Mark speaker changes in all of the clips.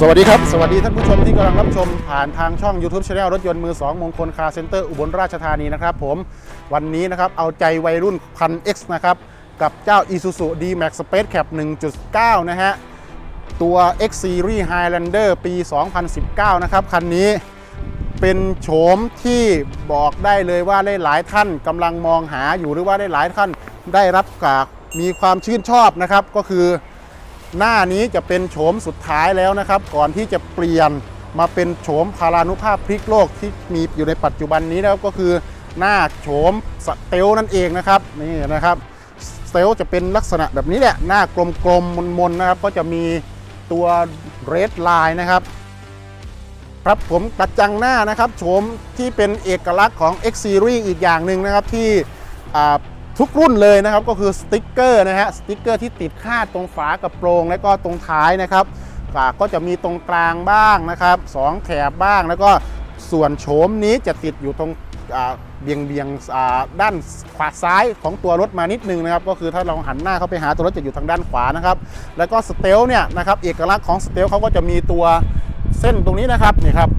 Speaker 1: สวัสดีครับ สวัสดีท่านผู้ชมที่กำลังรับชมผ่านทางช่อง YouTube Channel รถยนต์มือ 2 มงคลคาร์เซ็นเตอร์อุบลราชธานีนะครับผมวันนี้นะครับเอาใจวัยรุ่นพัน X นะครับกับเจ้า Isuzu D-Max Space Cap 1.9 นะฮะ ตัว X Series Highlander ปี 2019 นะครับ คันนี้เป็นโฉมที่บอกได้เลยว่าได้หลายท่านกำลังมองหาอยู่หรือว่าได้หลายท่านได้รับกากมีความชื่นชอบนะครับก็คือ หน้านี้จะเป็นโฉมสุดท้ายแล้วนะครับ ก่อนที่จะเปลี่ยนมาเป็นโฉมพารานุภาพพลิกโลกที่มีอยู่ในปัจจุบันนี้แล้วก็คือหน้าโฉมสเตลนั่นเองนะครับนี่นะครับสเตลจะเป็นลักษณะแบบนี้แหละหน้ากลมๆมนๆนะครับ ก็จะมีตัวเรดไลน์นะครับ ครับผมกระจังหน้านะครับโฉมที่เป็นเอกลักษณ์ของ X Series อีกอย่างหนึ่งนะครับที่ ทุกรุ่นเลยนะครับก็คือสติกเกอร์นะฮะสติกเกอร์ที่ติดคาดตรงฝากระโปรง และก็ตรงท้ายนะครับอ่าก็จะมีตรงกลางบ้างนะครับสองแถบบ้างแล้วก็ส่วนโฉมนี้จะติดอยู่ตรงเบียงเบียงด้านขวาซ้ายของตัวรถมานิดนึงนะครับก็คือถ้าเราหันหน้าเข้าไปหาตัวรถจะอยู่ทางด้านขวานะครับแล้วก็สเตลเนี่ยนะครับเอกลักษณ์ของสเตลเขาก็จะมีตัวเส้นตรงนี้นะครับนี่ครับ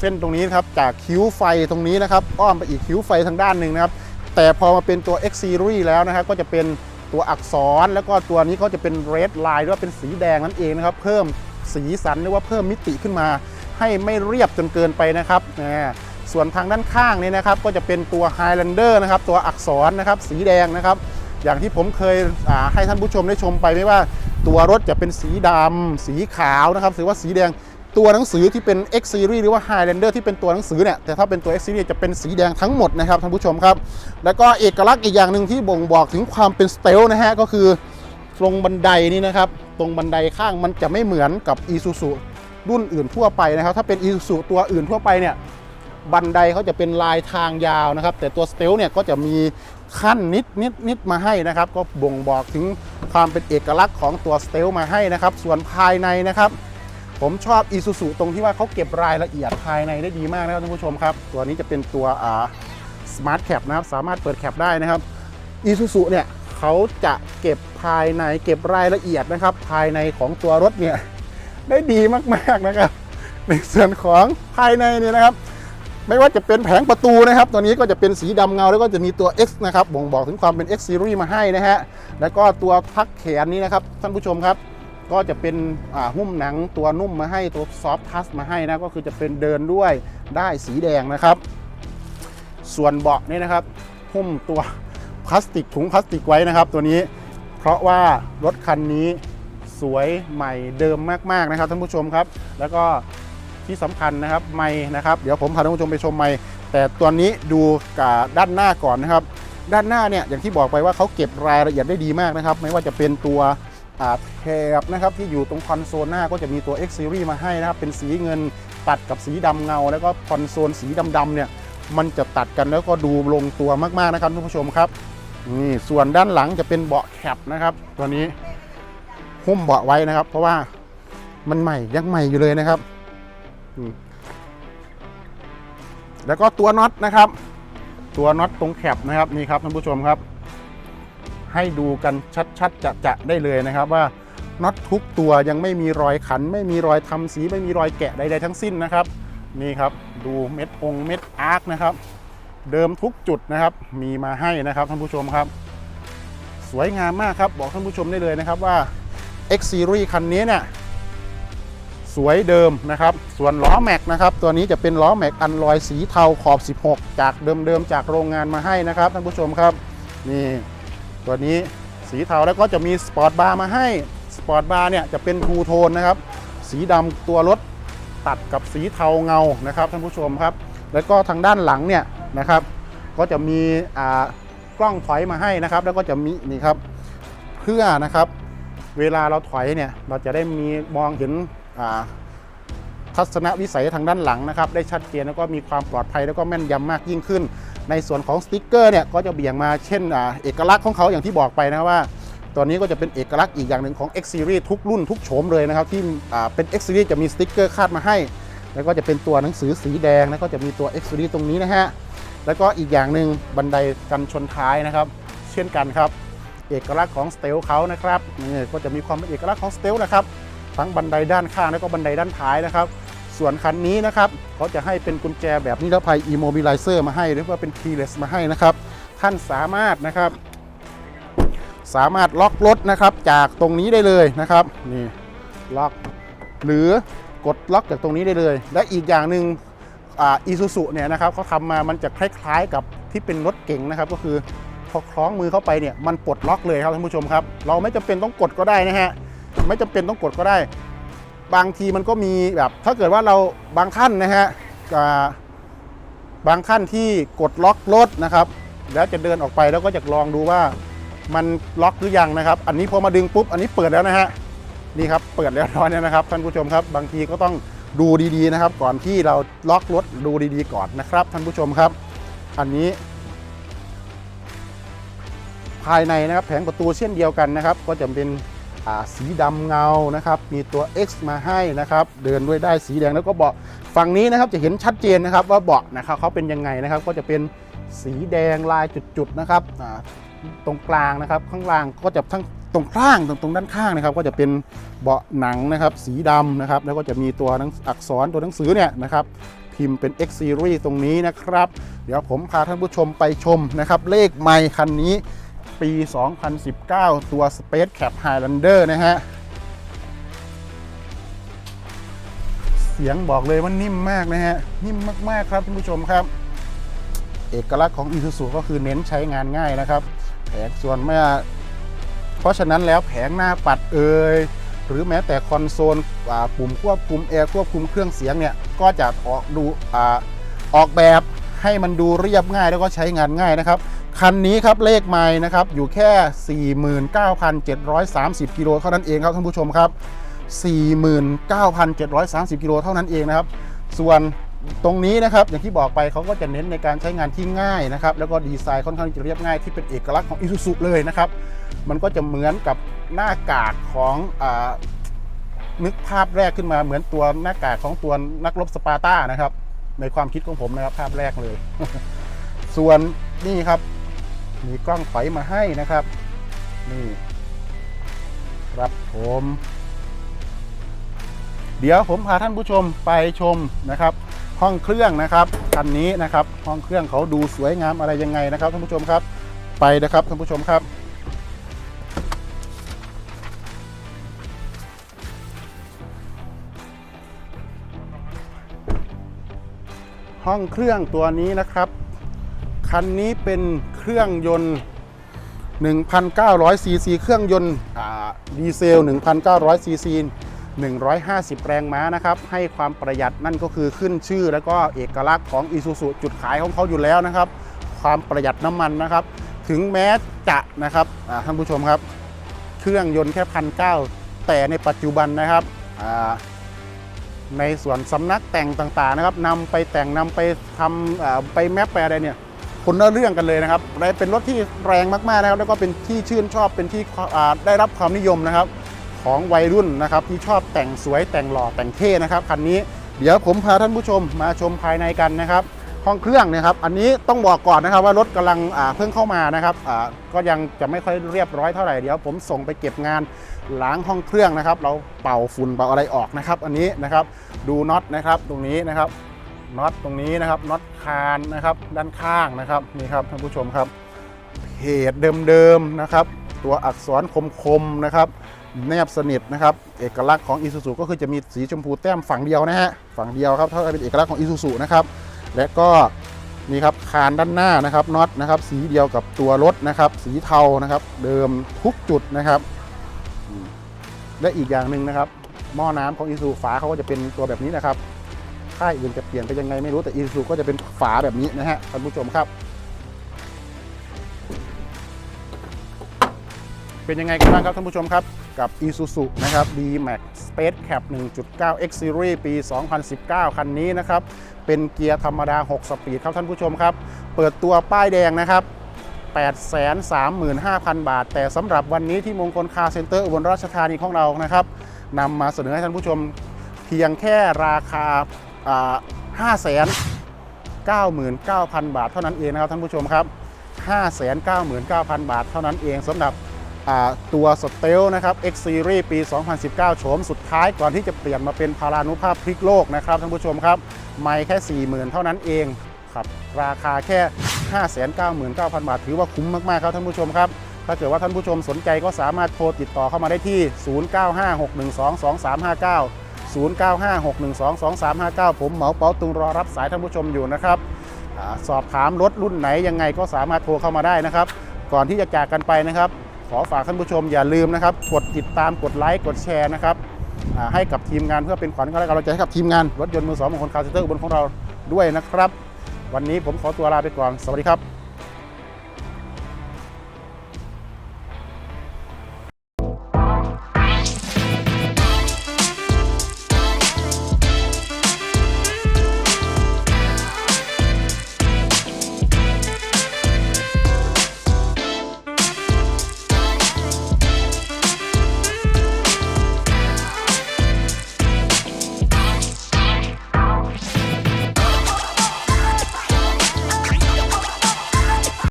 Speaker 1: เส้นตรงนี้ครับจากคิ้วไฟตรงนี้นะครับอ้อมไปอีกคิ้วไฟทางด้านหนึ่งนะครับ แต่พอมาเป็นตัว X Series แล้วนะครับก็จะเป็นตัวอักษรแล้วก็ตัวนี้ก็จะเป็น red line หรือว่าเป็นสีแดงนั่นเองนะครับ เพิ่มสีสันหรือว่าเพิ่มมิติขึ้นมา ให้ไม่เรียบจนเกินไปนะครับนะส่วนทางด้านข้างนี่นะครับ ก็จะเป็นตัว Highlander นะครับ ตัวอักษรนะครับ สีแดงนะครับ อย่างที่ผมเคยให้ท่านผู้ชมได้ชมไปไม่ว่าตัวรถจะเป็นสีดำสีขาวนะครับหรือว่าสีแดง ตัวหนังสือที่เป็น X Series หรือว่า Highlander ที่เป็นตัวหนังสือเนี่ยแต่ถ้าเป็นตัว X Series จะเป็นสีแดงทั้งหมดนะครับท่านผู้ชมครับ แล้วก็เอกลักษณ์อีกอย่างหนึ่งที่บ่งบอกถึงความเป็นสเตลนะฮะก็คือตรงบันไดนี่นะครับ ตรงบันไดข้างมันจะไม่เหมือนกับ Isuzu รุ่นอื่นทั่วไปนะครับ ถ้าเป็น Isuzu ตัวอื่นทั่วไปเนี่ยบันไดเขาจะเป็นลายทางยาวนะครับ แต่ตัวสเตลเนี่ยก็จะมีขั้นนิดนิดนิดมาให้นะครับ ก็บ่งบอกถึงความเป็นเอกลักษณ์ของตัวสเตลมาให้นะครับ ส่วนภายในนะครับ ผมชอบ Isuzu ตรงที่ว่าเขาเก็บรายละเอียดภายในได้ดีมากนะครับท่านผู้ชมครับ ตัวนี้จะเป็นตัวอ่า Smart Cap นะครับสามารถเปิดแคปได้นะครับ Isuzu เนี่ยเขาจะเก็บภายในเก็บรายละเอียดนะครับ ภายในของตัวรถเนี่ยได้ดีมากๆนะครับ ในส่วนของภายในเนี่ยนะครับ ไม่ว่าจะเป็นแผงประตูนะครับ ตัวนี้ก็จะเป็นสีดำเงาแล้วก็จะมีตัว X นะครับบ่งบอกถึงความเป็น X Series มาให้นะฮะแล้วก็ตัวพักแขนนี้นะครับท่านผู้ชมครับ ก็จะเป็นหุ้มหนังตัวนุ่มมาให้ตัวซอฟทัสมาให้นะก็คือจะเป็นเดินด้วยได้สีแดงนะครับ ส่วนเบาะนี่นะครับหุ้มตัวพลาสติกถุงพลาสติกไว้นะครับ ตัวนี้เพราะว่ารถคันนี้สวยใหม่เดิมมากๆนะครับท่านผู้ชมครับ แล้วก็ที่สำคัญนะครับไม่นะครับเดี๋ยวผมพาท่านผู้ชมไปชมไม่แต่ตัวนี้ดูกับด้านหน้าก่อนนะครับ ด้านหน้าเนี่ยอย่างที่บอกไปว่าเขาเก็บรายละเอียดได้ดีมากนะครับ ไม่ว่าจะเป็นตัว แถบนะครับที่อยู่ตรงคอนโซลหน้าก็จะมีตัว X Series มาให้นะครับเป็นสีเงินตัดกับสีดำเงา แล้วก็คอนโซลสีดำๆเนี่ยมันจะตัดกันแล้วก็ดูลงตัวมากๆนะครับท่านผู้ชมครับนี่ส่วนด้านหลังจะเป็นเบาะแคปนะครับ ตัวนี้หุ้มเบาะไว้นะครับ เพราะว่ามันใหม่ยังใหม่อยู่เลยนะครับแล้วก็ตัวน็อตนะครับ ตัวน็อตตรงแคปนะครับนี่ครับท่านผู้ชมครับ ให้ดูกันชัดๆจะๆได้เลยนะครับว่าน็อตทุกตัวยังไม่มีรอยขัน ไม่มีรอยทำสีไม่มีรอยแกะใดๆทั้งสิ้นนะครับนี่ครับดูเม็ดองเม็ดอาร์คนะครับ เดิมทุกจุดนะครับ มีมาให้นะครับท่านผู้ชมครับ สวยงามมากครับบอกท่านผู้ชมได้เลยนะครับว่า X Series คันนี้เนี่ยสวยเดิมนะครับ ส่วนล้อแม็กนะครับ ตัวนี้จะเป็นล้อแม็กอันลอยสีเทาขอบ 16 จากเดิมๆจากโรงงานมาให้นะครับท่านผู้ชมครับ นี่ ตัวนี้สีเทาแล้วก็จะมีสปอร์ตบาร์มาให้สปอร์ตบาร์เนี่ยจะเป็นทูโทนนะครับ สีดำตัวรถตัดกับสีเทาเงานะครับท่านผู้ชมครับ แล้วก็ทางด้านหลังเนี่ยนะครับ ก็จะมีกล้องถอยมาให้นะครับ แล้วก็จะมีนี่ครับเพื่อนะครับ เวลาเราถอยเนี่ยเราจะได้มีมองเห็นทัศนวิสัยทางด้านหลังนะครับ ได้ชัดเจนแล้วก็มีความปลอดภัยแล้วก็แม่นยำมากยิ่งขึ้น ในส่วนของสติกเกอร์เนี่ยก็จะเบี่ยงมาเช่นอ่าเอกลักษณ์ของเขาอย่างที่บอกไปนะว่าตัวนี้ก็จะเป็นเอกลักษณ์อีกอย่างหนึ่งของ X Series ทุกรุ่นทุกโฉมเลยนะครับที่อ่าเป็น X Series จะมีสติกเกอร์คาดมาให้ แล้วก็จะเป็นตัวหนังสือสีแดงแล้วก็จะมีตัว X Series ตรงนี้นะฮะแล้วก็อีกอย่างหนึ่งบันไดกันชนท้ายนะครับ เช่นกันครับ เอกลักษณ์ของสเตลเขานะครับนี่ก็จะมีความเป็นเอกลักษณ์ของสเตลนะครับทั้งบันไดด้านข้างแล้วก็บันไดด้านท้ายนะครับ ส่วนคันนี้นะครับเขาจะให้เป็นกุญแจแบบนิรภัย Immobilizer มาให้หรือว่าเป็น keyless มาให้นะครับ ท่านสามารถนะครับ สามารถล็อกรถนะครับจากตรงนี้ได้เลยนะครับนี่ล็อกหรือกดล็อกจากตรงนี้ได้เลย และอีกอย่างหนึ่งอีซูซุเนี่ยนะครับเขาทำมามันจะคล้ายๆกับที่เป็นรถเก๋งนะครับ ก็คือพอคล้องมือเข้าไปเนี่ยมันปลดล็อกเลยครับท่านผู้ชมครับ เราไม่จำเป็นต้องกดก็ได้นะฮะไม่จำเป็นต้องกดก็ได้ บางทีมันก็มีแบบถ้าเกิดว่าเราบางท่านนะฮะบางท่านที่กดล็อกรถนะครับ แล้วจะเดินออกไปแล้วก็จะลองดูว่ามันล็อกหรือยังนะครับ อันนี้พอมาดึงปุ๊บอันนี้เปิดแล้วนะฮะนี่ครับเปิดเรียบร้อยแล้วนะครับ ท่านผู้ชมครับ บางทีก็ต้องดูดีๆนะครับ ก่อนที่เราล็อกรถดูดีๆก่อนนะครับ ท่านผู้ชมครับ อันนี้ ภายในนะครับแผงประตูเช่นเดียวกันนะครับ ก็จะเป็น สีดำเงานะครับ มีตัว X มาให้นะครับ เดินด้วยได้สีแดงแล้วก็เบาะฝั่งนี้นะครับจะเห็นชัดเจนนะครับว่าเบาะนะครับเขาเป็นยังไงนะครับ ก็จะเป็นสีแดงลายจุดๆนะครับตรงกลางนะครับ ข้างล่างก็จะทั้งตรงข้างตรงตรงด้านข้างนะครับ ก็จะเป็นเบาะหนังนะครับ สีดำนะครับ แล้วก็จะมีตัวนังอักษรตัวหนังสือเนี่ยนะครับพิมพ์เป็น X Series ตรงนี้นะครับ เดี๋ยวผมพาท่านผู้ชมไปชมนะครับ เลขไมค์คันนี้ ปี 2019 ตัว Space Cap Highlander นะฮะ เสียงบอกเลยว่านิ่มมากนะฮะ นิ่มมาก ๆ ครับท่านผู้ชมครับ เอกลักษณ์ของ Isuzu ก็คือเน้นใช้งานง่ายนะครับ แผงส่วนแม่เพราะฉะนั้นแล้วแผงหน้าปัดเอ่ยหรือแม้แต่คอนโซลปุ่มควบคุมแอร์ควบคุมเครื่องเสียงเนี่ย ก็จะออกดูอออกแบบให้มันดูเรียบง่ายแล้วก็ใช้งานง่ายนะครับ คันนี้ครับเลขไม้นะครับอยู่แค่ 49,730 กิโลเท่านั้นเองครับท่านผู้ชมครับ 49,730 กิโลเท่านั้นเองนะครับ ส่วนตรงนี้นะครับอย่างที่บอกไปเขาก็จะเน้นในการใช้งานที่ง่ายนะครับแล้วก็ดีไซน์ค่อนข้างจะเรียบง่ายที่เป็นเอกลักษณ์ของ Isuzu เลยนะครับ มันก็จะเหมือนกับหน้ากากของอนึกภาพแรกขึ้นมาเหมือนตัวหน้ากากของตัวนักรบสปาร์ตานะครับ ในความคิดของผมนะครับภาพแรกเลย ส่วนนี่ครับ มีกล้องถอยมาให้นะครับ นี่ครับผม เดี๋ยวผมพาท่านผู้ชมไปชมนะครับ ห้องเครื่องนะครับคันนี้นะครับ ห้องเครื่องเขาดูสวยงามอะไรยังไงนะครับท่านผู้ชมครับ ไปนะครับท่านผู้ชมครับห้องเครื่องตัวนี้นะครับ คันนี้เป็นเครื่องยนต์ 1,900ซีซีเครื่องยนต์ดีเซล 1,900ซีซี150 แรงม้านะครับ ให้ความประหยัดนั่นก็คือขึ้นชื่อ แล้วก็เอกลักษณ์ของ Isuzu จุดขายของเขาอยู่แล้วนะครับ ความประหยัดน้ำมันนะครับ ถึงแม้จะนะครับท่านผู้ชมครับ เครื่องยนต์แค่พันเแต่ในปัจจุบันนะครับในส่วนสำนักแต่งต่างๆนะครับนำไปแต่งนำไปทำไปแมปไปอะไรเนี่ย คนละเรื่องกันเลยนะครับและเป็นรถที่แรงมากๆนะครับ แล้วก็เป็นที่ชื่นชอบเป็นที่ได้รับความนิยมนะครับ ของวัยรุ่นนะครับ ที่ชอบแต่งสวยแต่งหล่อแต่งเท่นะครับคันนี้เดี๋ยวผมพาท่านผู้ชมมาชมภายในกันนะครับ ห้องเครื่องนะครับ อันนี้ต้องบอกก่อนนะครับว่ารถกำลังเพิ่งเข้ามานะครับก็ยังจะไม่ค่อยเรียบร้อยเท่าไหร่เดี๋ยวผมส่งไปเก็บงานล้างห้องเครื่องนะครับ เราเป่าฝุ่นเป่าอะไรออกนะครับ อันนี้นะครับดูน็อตนะครับตรงนี้นะครับ น็อตตรงนี้นะครับน็อตคานนะครับด้านข้างนะครับนี่ครับท่านผู้ชมครับเพจเดิมๆนะครับ ตัวอักษรคมๆนะครับ แนบสนิทนะครับ เอกลักษณ์ของ Isuzu ก็คือจะมีสีชมพูแต้มฝั่งเดียวนะฮะฝั่งเดียวครับเท่ากับเป็นเอกลักษณ์ของ Isuzu นะครับและก็นี่ครับคานด้านหน้านะครับน็อตนะครับสีเดียวกับตัวรถนะครับ สีเทานะครับ เดิมทุกจุดนะครับ และอีกอย่างหนึ่งนะครับ หม้อน้ำของ Isuzu ฝาเขาก็จะเป็นตัวแบบนี้นะครับ ค่ายอื่นจะเปลี่ยนไปยังไงไม่รู้แต่ Isuzu ก็จะเป็นฝาแบบนี้นะฮะท่านผู้ชมครับ เป็นยังไงกันบ้างครับท่านผู้ชมครับกับ Isuzu นะครับ D-Max Space Cap 1.9 X Series ปี 2019 คันนี้นะครับ เป็นเกียร์ธรรมดา 6 สปีดครับท่านผู้ชมครับ เปิดตัวป้ายแดงนะครับ 835,000 บาท แต่สำหรับวันนี้ที่มงคลคาร์เซ็นเตอร์อุบลราชธานีของเรานะครับนำมาเสนอให้ท่านผู้ชมเพียงแค่ราคา อ่า599,000บาทเท่านั้นเองนะครับท่านผู้ชมครับ599,000บาทเท่านั้นเองสำหรับตัวสเตลนะครับ X Series ปี 2019 โฉมสุดท้ายก่อนที่จะเปลี่ยนมาเป็นพารานุภาพพลิกโลกนะครับท่านผู้ชมครับ ไม่แค่ 40,000 เท่านั้นเองครับราคาแค่ 599,000 บาท ถือว่าคุ้มมาก ๆ ครับท่านผู้ชมครับ ถ้าเกิดว่าท่านผู้ชมสนใจก็สามารถโทรติดต่อเข้ามาได้ที่ 0956122359 0956122359 ผมเหมาเป๋าตุงรอรับสายท่านผู้ชมอยู่นะครับอสอบถามรถรุ่นไหนยังไงก็สามารถโทรเข้ามาได้นะครับ ก่อนที่จะจากกันไปนะครับ ขอฝากท่านผู้ชมอย่าลืมนะครับ กดติดตามกดไลค์กดแชร์นะครับให้กับทีมงานเพื่อเป็นขวัญและกำลังใจให้กับทีมงานรถยนต์มือสองของคนคาร์เซนเตอร์อุบลของเราด้วยนะครับ วันนี้ผมขอตัวลาไปก่อนสวัสดีครับ